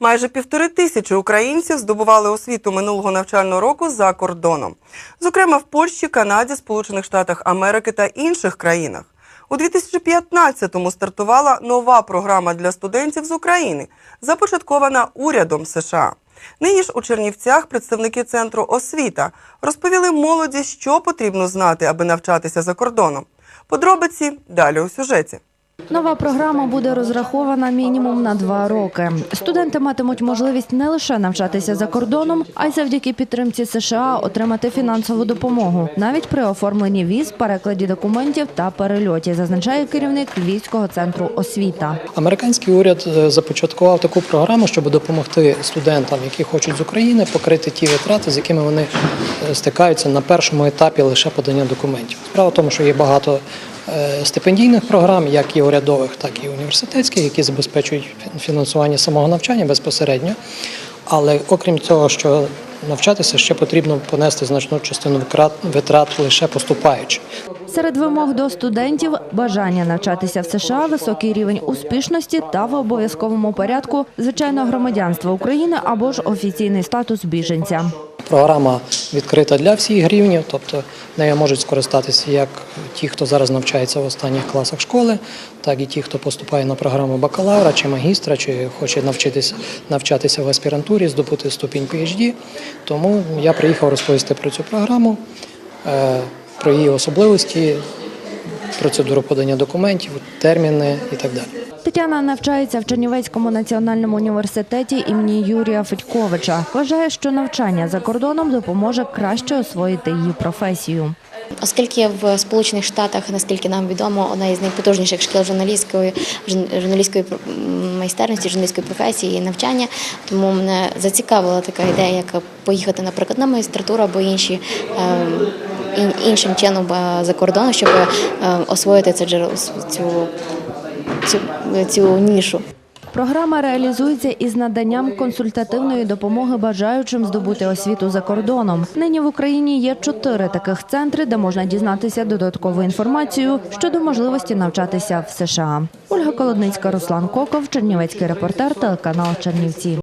Майже півтори тисячі українців здобували освіту минулого навчального року за кордоном, зокрема в Польщі, Канаді, Сполучених Штатах Америки та інших країнах. У 2015-му стартувала нова програма для студентів з України, започаткована урядом США. Нині ж у Чернівцях представники центру освіта розповіли молоді, що потрібно знати, аби навчатися за кордоном. Подробиці далі у сюжеті. Нова програма буде розрахована мінімум на два роки. Студенти матимуть можливість не лише навчатися за кордоном, а й завдяки підтримці США отримати фінансову допомогу, навіть при оформленні віз, перекладі документів та перельоті, зазначає керівник Львівського центру освіта. Американський уряд е, започаткував таку програму, щоб допомогти студентам, які хочуть з України, покрити ті витрати, з якими вони е, стикаються на першому етапі лише подання документів. Справа в тому, що є багато стипендійних програм, як і урядових, так і університетських, які забезпечують фінансування самого навчання безпосередньо. Але окрім цього, що навчатися ще потрібно понести значну частину витрат лише поступаючи. Серед вимог до студентів бажання навчатися в США, високий рівень успішності та в обов'язковому порядку звичайно громадянство України або ж офіційний статус біженця. Програма відкрита для всіх рівнів, тобто нею можуть скористатися як ті, хто зараз навчається в останніх класах школи, так і ті, хто поступає на програму бакалавра чи магістра, чи хоче навчитися навчатися в аспірантурі, здобути ступінь PhD. Тому я приїхав розповісти про цю програму, е, про її особливості, процедуру подання документів, терміни і так далі. Тетяна навчається в Чернівецькому національному університеті імені Юрія Федьковича. Вважає, що навчання за кордоном допоможе краще освоїти її професію. Оскільки в Сполучених Штатах, наскільки нам відомо, одна із найпотужніших шкіл журналістської журналістської майстерності, журналістської професії і навчання, тому мене зацікавила така ідея, як поїхати, наприклад, на магістратуру або інші. Іншим чином е, за кордон, щоб е, освоїти це джерело цю, цю, цю нішу. Програма реалізується із наданням консультативної допомоги бажаючим здобути освіту за кордоном. Нині в Україні є чотири таких центри, де можна дізнатися додаткову інформацію щодо можливості навчатися в США. Ольга Колодницька, Руслан Коков, Чернівецький репортер, телеканал Чернівці.